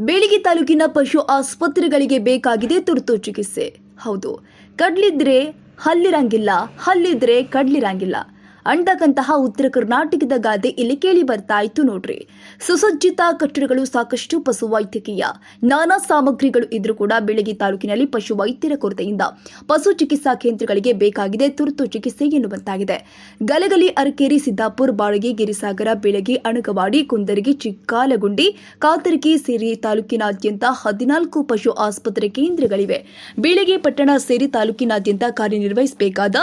ಬೇಳಿಗೆ ತಾಲೂಕಿನ ಪಶು ಆಸ್ಪತ್ರೆಗಳಿಗೆ ಬೇಕಾಗಿದೆ ತುರ್ತು ಚಿಕಿತ್ಸೆ. ಹೌದು ಕಡ್ಲಿದ್ರೆ ಹಲ್ಲಿರಂಗಿಲ್ಲ ಹಲ್ಲಿದ್ರೆ ಕಡ್ಲಿರಂಗಿಲ್ಲ. ಅಂಡಕಂತಹ ಉತ್ತರ ಕರ್ನಾಟಕದ ಗಾದೆ ಇಲ್ಲಿ ಕೇಳಿ ಬರ್ತಾ ಇತ್ತು ನೋಡ್ರಿ. ಸುಸಜ್ಜಿತ ಕಟ್ಟಡಗಳು ಸಾಕಷ್ಟು ಪಶು ವೈದ್ಯಕೀಯ. ನಾನಾ ಸಾಮಗ್ರಿಗಳು ಇದ್ರೂ ಕೂಡ ಬೆಳಗ್ಗೆ ತಾಲೂಕಿನಲ್ಲಿ ಪಶು ವೈದ್ಯರ ಕೊರತೆಯಿಂದ ಪಶು ಚಿಕಿತ್ಸಾ ಕೇಂದ್ರಗಳಿಗೆ ಬೇಕಾಗಿದೆ ತುರ್ತು ಚಿಕಿತ್ಸೆ ಎನ್ನುವಂತಾಗಿದೆ. ಗಲಗಲಿ, ಅರಕೇರಿ, ಸಿದ್ದಾಪುರ, ಬಾಳಗಿ, ಗಿರಿಸಾಗರ ಬೆಳಗ್ಗೆ ಅಣಗವಾಡಿ, ಕುಂದರಗಿ, ಚಿಕ್ಕಾಲಗುಂಡಿ, ಕಾತರಗಿ ಸೇರಿ ತಾಲೂಕಿನಾದ್ಯಂತ ಹದಿನಾಲ್ಕು ಪಶು ಆಸ್ಪತ್ರೆ ಕೇಂದ್ರಗಳಿವೆ. ಬೆಳಗ್ಗೆ ಪಟ್ಟಣ ಸೇರಿ ತಾಲೂಕಿನಾದ್ಯಂತ ಕಾರ್ಯನಿರ್ವಹಿಸಬೇಕಾದ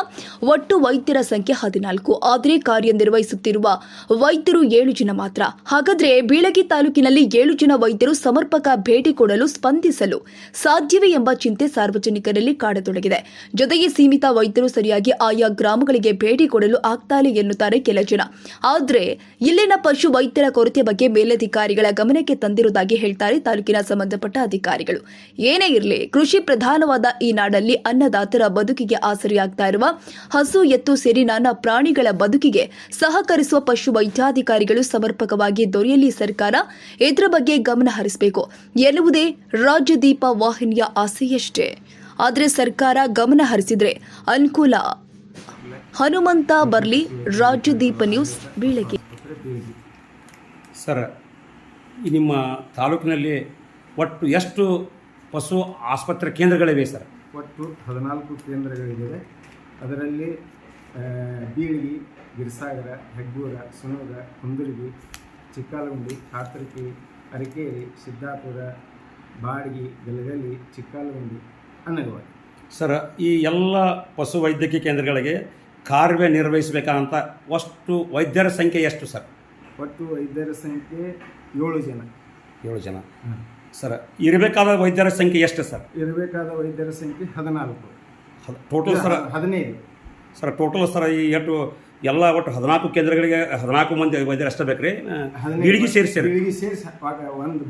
ಒಟ್ಟು ವೈದ್ಯರ ಸಂಖ್ಯೆ ಹದಿನಾಲ್ಕು. ಆದರೆ ಕಾರ್ಯನಿರ್ವಹಿಸುತ್ತಿರುವ ವೈದ್ಯರು ಏಳು ಜನ ಮಾತ್ರ. ಹಾಗಾದ್ರೆ ಬೀಳಗಿ ತಾಲೂಕಿನಲ್ಲಿ ಏಳು ಜನ ವೈದ್ಯರು ಸಮರ್ಪಕ ಭೇಟಿ ಕೊಡಲು ಸ್ಪಂದಿಸಲು ಸಾಧ್ಯವೇ ಎಂಬ ಚಿಂತೆ ಸಾರ್ವಜನಿಕರಲ್ಲಿ ಕಾಡತೊಡಗಿದೆ. ಜೊತೆಗೆ ಸೀಮಿತ ವೈದ್ಯರು ಸರಿಯಾಗಿ ಆಯಾ ಗ್ರಾಮಗಳಿಗೆ ಭೇಟಿ ಕೊಡಲು ಆಗ್ತಾಲೆ ಎನ್ನುತ್ತಾರೆ ಕೆಲ ಜನ. ಆದ್ರೆ ಇಲ್ಲಿನ ಪಶು ವೈದ್ಯರ ಕೊರತೆ ಬಗ್ಗೆ ಮೇಲಧಿಕಾರಿಗಳ ಗಮನಕ್ಕೆ ತಂದಿರುವುದಾಗಿ ಹೇಳ್ತಾರೆ ತಾಲೂಕಿನ ಸಂಬಂಧಪಟ್ಟ ಅಧಿಕಾರಿಗಳು. ಏನೇ ಇರಲಿ, ಕೃಷಿ ಪ್ರಧಾನವಾದ ಈ ನಾಡಲ್ಲಿ ಅನ್ನದಾತರ ಬದುಕಿಗೆ ಆಸರಿಯಾಗ್ತಾ ಇರುವ ಹಸು ಎತ್ತು ಸೇರಿ ನಾನಾ ಪ್ರಾಣಿಗಳ ಬದುಕಿಗೆ ಸಹಕರಿಸುವ ಪಶು ವೈದ್ಯಾಧಿಕಾರಿಗಳು ಸಮರ್ಪಕವಾಗಿ ದೊರೆಯಲಿ ಸರ್ಕಾರ ಇದರ ಬಗ್ಗೆ ಗಮನ ಹರಿಸಬೇಕು. ಎನ್ನುವುದೇ ರಾಜ್ಯದೀಪ ವಾಹಿನಿಯ ಆಸೆಯಷ್ಟೇ. ಆದರೆ ಸರ್ಕಾರ ಗಮನ ಹರಿಸಿದ್ರೆ ಅನುಕೂಲ. ಹನುಮಂತ ಬರ್ಲಿ ರಾಜ್ಯದೀಪ ನ್ಯೂಸ್ ಬೀಳಗಿ. ಸರ್ ಈ ನಿಮ್ಮ ತಾಲೂಕಿನಲ್ಲಿ ಒಟ್ಟು ಎಷ್ಟು ಪಶು ಆಸ್ಪತ್ರೆ ಕೇಂದ್ರಗಳಿವೆ ಸರ್? ಒಟ್ಟು ಹದಿನಾಲ್ಕು ಕೇಂದ್ರಗಳಿವೆ. ಅದರಲ್ಲಿ ಬೀಳಗಿ ಗಿರಿಸಾಗರ ಹೆಗ್ಗೂರ ಸುನೂರ ಕುಂದರ್ಗಿ ಚಿಕ್ಕಾಲಗುಂಡಿ ಕಾತರ್ಕಿ ಅರಕೇರಿ ಸಿದ್ದಾಪುರ ಬಾಡಿಗೆ ಗಲಗಲಿ ಚಿಕ್ಕಾಲಗುಂಡಿ ಅನ್ನಗವಾಡಿ ಸರ್ ಈ ಎಲ್ಲ ಪಶು ವೈದ್ಯಕೀಯ ಕೇಂದ್ರಗಳಿಗೆ ಕಾರ್ಯನಿರ್ವಹಿಸಬೇಕಾದಂಥ ಅಷ್ಟು ವೈದ್ಯರ ಸಂಖ್ಯೆ ಎಷ್ಟು ಸರ್? ಒಟ್ಟು ವೈದ್ಯರ ಸಂಖ್ಯೆ ಏಳು ಜನ. ಏಳು ಜನ. ಸರ್ ಇರಬೇಕಾದ ವೈದ್ಯರ ಸಂಖ್ಯೆ ಎಷ್ಟು ಸರ್? ಇರಬೇಕಾದ ವೈದ್ಯರ ಸಂಖ್ಯೆ ಹದಿನಾಲ್ಕು. ಟೋಟಲ್ ಸರ್ ಹದಿನೈದು. ಸರ್ ಟೋಟಲ್ ಸರ್ ಈ ಎಷ್ಟು ಎಲ್ಲ ಒಟ್ಟು ಹದಿನಾಲ್ಕು ಕೇಂದ್ರಗಳಿಗೆ ಹದಿನಾಲ್ಕು ಮಂದಿ ವೈದ್ಯರು ಅಷ್ಟೇ ಬೇಕ್ರಿ? ಬೀಳಿಗೆ ಸೇರಿಸಿ ಸೇರಿಸಿ ಒಂದು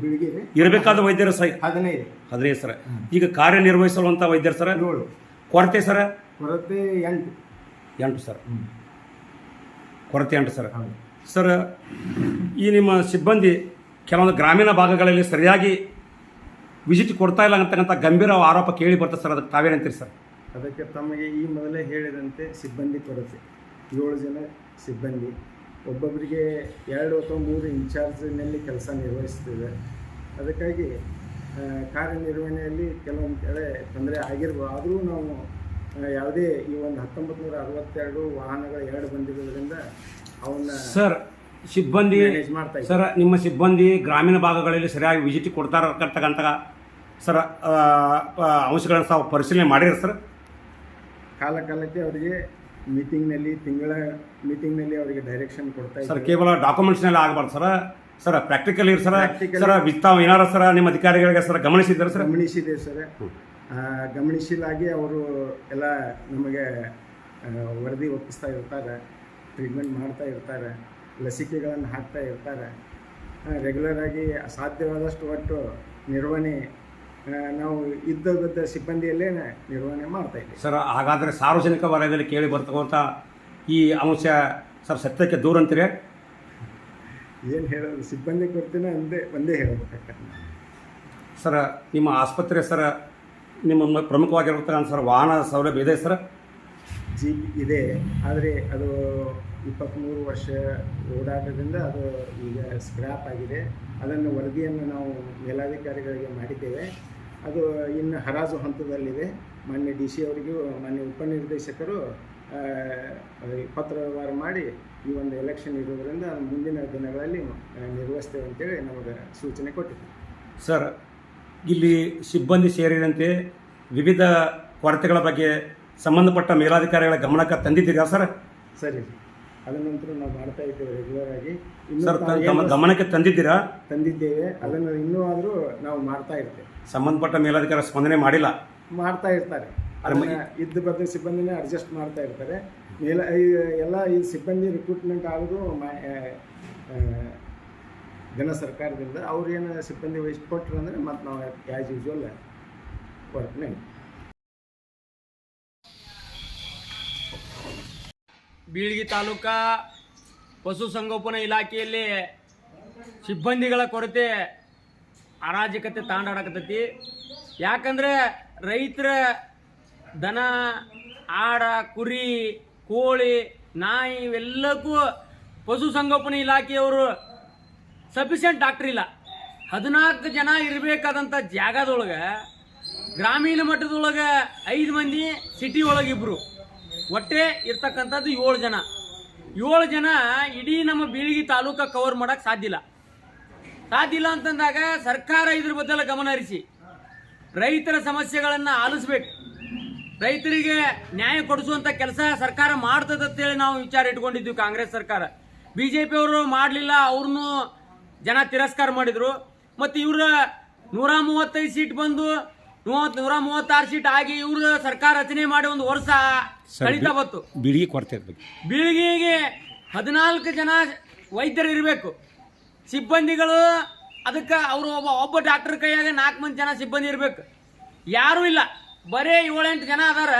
ಇರಬೇಕಾದ ವೈದ್ಯರ ಸರ್. ಹದಿನೈದು. ಹದಿನೈದು ಸರ್. ಈಗ ಕಾರ್ಯನಿರ್ವಹಿಸುವಂಥ ವೈದ್ಯರು ಸರ್? ಏಳು. ಕೊರತೆ ಸರ್? ಕೊರತೆ ಎಂಟು. ಎಂಟು ಸರ್. ಕೊರತೆ ಎಂಟು ಸರ್. ಹೌದು. ಸರ್ ಈ ನಿಮ್ಮ ಸಿಬ್ಬಂದಿ ಕೆಲವೊಂದು ಗ್ರಾಮೀಣ ಭಾಗಗಳಲ್ಲಿ ಸರಿಯಾಗಿ ವಿಸಿಟ್ ಕೊಡ್ತಾ ಇಲ್ಲ ಅಂತಕ್ಕಂಥ ಗಂಭೀರ ಆರೋಪ ಕೇಳಿ ಬರ್ತದೆ ಸರ್. ಅದಕ್ಕೆ ತಾವೇನಂತೀರಿ ಸರ್? ಅದಕ್ಕೆ ತಮಗೆ ಈ ಮೊದಲೇ ಹೇಳಿದಂತೆ ಸಿಬ್ಬಂದಿ ಕೊರತೆ. ಏಳು ಜನ ಸಿಬ್ಬಂದಿ. ಒಬ್ಬೊಬ್ಬರಿಗೆ ಎರಡು ಅಥವಾ ಮೂರು ಇನ್ಚಾರ್ಜ್ನಲ್ಲಿ ಕೆಲಸ ನಿರ್ವಹಿಸ್ತಿದೆ. ಅದಕ್ಕಾಗಿ ಕಾರ್ಯನಿರ್ವಹಣೆಯಲ್ಲಿ ಕೆಲವೊಂದು ಕಡೆ ತೊಂದರೆ ಆಗಿರ್ಬೋದು ಆದರೂ ನಾವು ಯಾವುದೇ ಈ ಒಂದು ಹತ್ತೊಂಬತ್ತು ನೂರ ಅರವತ್ತೆರಡು ವಾಹನಗಳು ಎರಡು ಬಂದಿರೋದ್ರಿಂದ ಅವನ್ನ ಸರ್ ಸಿಬ್ಬಂದಿ ಮಾಡ್ತಾ ಸರ್ ನಿಮ್ಮ ಸಿಬ್ಬಂದಿ ಗ್ರಾಮೀಣ ಭಾಗಗಳಲ್ಲಿ ಸರಿಯಾಗಿ ವಿಜಿಟ್ ಕೊಡ್ತಾರೆ ಸರ್ ಅಂಶಗಳನ್ನು ತಾವು ಪರಿಶೀಲನೆ ಮಾಡಿರಿ ಸರ್. ಕಾಲ ಕಾಲಕ್ಕೆ ಅವರಿಗೆ ಮೀಟಿಂಗ್ನಲ್ಲಿ ತಿಂಗಳ ಮೀಟಿಂಗ್ನಲ್ಲಿ ಅವರಿಗೆ ಡೈರೆಕ್ಷನ್ ಕೊಡ್ತಾ ಸರ್ ಇದ್ದೀವಿ. ಕೇವಲ ಡಾಕ್ಯುಮೆಂಟ್ಸ್ನೆಲ್ಲ ಆಗಬಾರ್ದು ಸರ್ ಸರ್ ಪ್ರಾಕ್ಟಿಕಲ್ ಇರ್ ಸರ್ Practical- ಸರ್ ವಿ- ತಾವು ಏನಾರ ಸರ್ ನಿಮ್ಮ ಅಧಿಕಾರಿಗಳಿಗೆ ಸರ್ ಗಮನಿಸಿದ್ದಾರೆ ಸರ್ ಗಮನಿಸಿದೆ ಸರ್ ಆ, ಗಮನಿಸಲಾಗಿ ಅವರು ಎಲ್ಲ ನಮಗೆ ಆ, ವರದಿ ಒಪ್ಪಿಸ್ತಾ ಇರ್ತಾರೆ ಟ್ರೀಟ್ಮೆಂಟ್ ಮಾಡ್ತಾ ಇರ್ತಾರೆ ಲಸಿಕೆಗಳನ್ನು ಹಾಕ್ತಾ ಇರ್ತಾರೆ. ರೆಗ್ಯುಲರ್ ಆಗಿ ಸಾಧ್ಯವಾದಷ್ಟು ಒಟ್ಟು ನಿರ್ವಹಣೆ ನಾವು ಇದ್ದ ಬಿದ್ದ ಸಿಬ್ಬಂದಿಯಲ್ಲೇ ನಿರ್ವಹಣೆ ಮಾಡ್ತಾ ಇದ್ದೀವಿ. ಸರ್ ಹಾಗಾದರೆ ಸಾರ್ವಜನಿಕ ವಲಯದಲ್ಲಿ ಕೇಳಿ ಬರ್ತಕ್ಕಂಥ ಈ ಅಂಶ ಸರ್ ಸತ್ಯಕ್ಕೆ ದೂರ ಅಂತೀರಿ? ಏನು ಹೇಳೋದು? ಸಿಬ್ಬಂದಿ ಕೊಡ್ತೀನ ಅಂದೇ ಒಂದೇ ಹೇಳಬೇಕು ಸರ್ ನಿಮ್ಮ ಆಸ್ಪತ್ರೆ ಸರ್ ನಿಮ್ಮ ಪ್ರಮುಖವಾಗಿರ್ತಕ್ಕಂಥ ಸರ್ ವಾಹನ ಸೌಲಭ್ಯ ಇದೆ ಸರ್? ಜೀಪ್ ಇದೆ. ಆದರೆ ಅದು ಇಪ್ಪತ್ತ್ಮೂರು ವರ್ಷ ಓಡಾಟದಿಂದ ಅದು ಈಗ ಸ್ಕ್ರ್ಯಾಪ್ ಆಗಿದೆ. ಅದನ್ನು ವರದಿಯನ್ನು ನಾವು ಮೇಲಾಧಿಕಾರಿಗಳಿಗೆ ಮಾಡಿದ್ದೇವೆ. ಅದು ಇನ್ನು ಹರಾಜು ಹಂತದಲ್ಲಿದೆ. ಮಾನ್ಯ ಡಿ ಸಿ ಅವರಿಗೂ ಮಾನ್ಯ ಉಪನಿರ್ದೇಶಕರು ನಿರ್ದೇಶಕರು ಪತ್ರ ವ್ಯವಹಾರ ಮಾಡಿ ಈ ಒಂದು ಎಲೆಕ್ಷನ್ ಇರೋದರಿಂದ ಮುಂದಿನ ದಿನಗಳಲ್ಲಿ ನಿರ್ವಹಿಸ್ತೇವೆ ಅಂತೇಳಿ ನಮಗೆ ಸೂಚನೆ ಕೊಟ್ಟಿದ್ದಾರೆ. ಸರ್ ಇಲ್ಲಿ ಸಿಬ್ಬಂದಿ ಸೇರಿದಂತೆ ವಿವಿಧ ಕೊರತೆಗಳ ಬಗ್ಗೆ ಸಂಬಂಧಪಟ್ಟ ಮೇಲಾಧಿಕಾರಿಗಳ ಗಮನಕ್ಕೆ ತಂದಿದ್ದೀರಾ ಸರ್? ಸರಿ. ಅದ ನಂತರ ನಾವು ಮಾಡ್ತಾ ಇದ್ದೇವೆ ರೆಗ್ಯುಲರ್ ಆಗಿ. ಸರ್ ತಾವು ಗಮ- ಗಮನಕ್ಕೆ ತಂದಿದ್ದೀರಾ? ತಂದಿದ್ದೇವೆ. ಅದನ್ನು ಇನ್ನೂ ಆದರೂ ನಾವು ಮಾಡ್ತಾ ಇರ್ತೇವೆ. ಸಂಬಂಧಪಟ್ಟ ಮೇಲಾಧಿಕಾರಿ ಸ್ಪಂದನೆ ಮಾಡಿಲ್ಲ? ಮಾಡ್ತಾ ಇರ್ತಾರೆ. ಅದನ್ನ ಇದ್ದ ಬಗ್ಗೆ ಸಿಬ್ಬಂದಿನೇ ಅಡ್ಜಸ್ಟ್ ಮಾಡ್ತಾ ಇರ್ತಾರೆ. ಮೇಲ ಎಲ್ಲ ಈ ಸಿಬ್ಬಂದಿ ರಿಕ್ರೂಟ್ಮೆಂಟ್ ಆಗೋದು ಮ- ಆ, ಆ, ಜನ ಸರ್ಕಾರದಿಂದ. ಅವ್ರು ಏನು ಸಿಬ್ಬಂದಿ ವಹಿಸ್ಕೊಟ್ರು ಅಂದರೆ ಮತ್ತು ನಾವು ಆ್ಯಸ್ ಯೂಶ್ವಲ್ ವರ್ಕ್ನೇ ಬೀಳ್ಗಿ ತಾಲೂಕಾ ಪಶುಸಂಗೋಪನಾ ಇಲಾಖೆಯಲ್ಲಿ ಸಿಬ್ಬಂದಿಗಳ ಕೊರತೆ ಅರಾಜಕತೆ ತಾಂಡಾಡಕತ್ತೈತಿ. ಯಾಕಂದ್ರೆ ರೈತರ ದನ, ಆಡ, ಕುರಿ, ಕೋಳಿ, ನಾಯಿ ಇವೆಲ್ಲಕ್ಕೂ ಪಶುಸಂಗೋಪನೆ ಇಲಾಖೆಯವರು ಸಫಿಷಿಯಂಟ್ ಡಾಕ್ಟ್ರ್ ಇಲ್ಲ. ಹದಿನಾಲ್ಕು ಜನ ಇರಬೇಕಾದಂಥ ಜಾಗದೊಳಗೆ ಗ್ರಾಮೀಣ ಮಟ್ಟದೊಳಗೆ ಐದು ಮಂದಿ, ಸಿಟಿ ಒಳಗೆ ಇಬ್ರು. ಒಟ್ಟೆ ಇರ್ತಕ್ಕಂಥದ್ದು ಏಳು ಜನ. ಏಳು ಜನ ಇಡೀ ನಮ್ಮ ಬೀಳಿಗಿ ತಾಲೂಕ ಕವರ್ ಮಾಡಕ್ ಸಾಧ್ಯ ಇಲ್ಲ. ಸಾಧ್ಯ ಇಲ್ಲ ಅಂತಂದಾಗ ಸರ್ಕಾರ ಇದ್ರ ಬದಲ ಗಮನ ಹರಿಸಿ. ರೈತರ ಸಮಸ್ಯೆಗಳನ್ನು ಆಲಿಸ್ಬೇಕು. ರೈತರಿಗೆ ನ್ಯಾಯ ಕೊಡಿಸುವಂಥ ಕೆಲಸ ಸರ್ಕಾರ ಮಾಡ್ತದೆ ಅಂತೇಳಿ ನಾವು ವಿಚಾರ ಇಟ್ಕೊಂಡಿದ್ವಿ ಕಾಂಗ್ರೆಸ್ ಸರ್ಕಾರ. ಬಿಜೆಪಿ ಅವರು ಮಾಡಲಿಲ್ಲ ಅವ್ರನ್ನು ಜನ ತಿರಸ್ಕಾರ ಮಾಡಿದ್ರು. ಮತ್ತು ಇವರ ನೂರ ಮೂವತ್ತೈದು ಸೀಟ್ ಬಂದು ಮೂವತ್ ನೂರ ಮೂವತ್ತಾರು ಸೀಟ್ ಆಗಿ ಇವ್ರ ಸರ್ಕಾರ ರಚನೆ ಮಾಡಿ ಒಂದು ವರ್ಷ ಕಳೀತಾ ಬಂತು ಬಿಳಿಗೆ ಕೊರತೆ ಇರ್ಬೇಕು. ಬೀಳಿಗೆಗೆ ಹದಿನಾಲ್ಕು ಜನ ವೈದ್ಯರು ಇರಬೇಕು. ಸಿಬ್ಬಂದಿಗಳು ಅದಕ್ಕೆ ಅವರು ಒಬ್ಬ ಒಬ್ಬ ಡಾಕ್ಟರ್ ಕೈಯಾಗ ನಾಲ್ಕು ಮಂದಿ ಜನ ಸಿಬ್ಬಂದಿ ಇರಬೇಕು. ಯಾರೂ ಇಲ್ಲ. ಬರೇ ಏಳೆಂಟು ಜನ ಅದಾರ.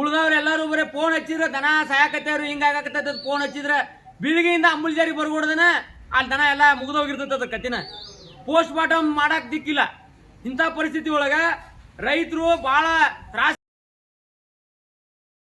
ಉಳ್ದವ್ರು ಎಲ್ಲರೂ ಬರೀ ಫೋನ್ ಹಚ್ಚಿದ್ರೆ ದನ ಸಾಯಕತ್ತವ್ರು ಹಿಂಗಾಗತ್ತದ ಫೋನ್ ಹಚ್ಚಿದ್ರೆ ಬೀಳಿಗೆಯಿಂದ ಅಂಬುಲ್ಜಾರಿ ಬರ್ಬಿಡ್ದನ ಅಲ್ಲಿ ದನ ಎಲ್ಲ ಮುಗಿದೋಗಿರ್ತದ ಅದ ಕತ್ತಿನ. ಪೋಸ್ಟ್ ಮಾರ್ಟಮ್ ಮಾಡಕ್ಕೆ ದಿಕ್ಕಿಲ್ಲ. ಇಂಥ ಪರಿಸ್ಥಿತಿ ಒಳಗೆ ರೈತರು ಭಾಳ ತ್ರಾಸ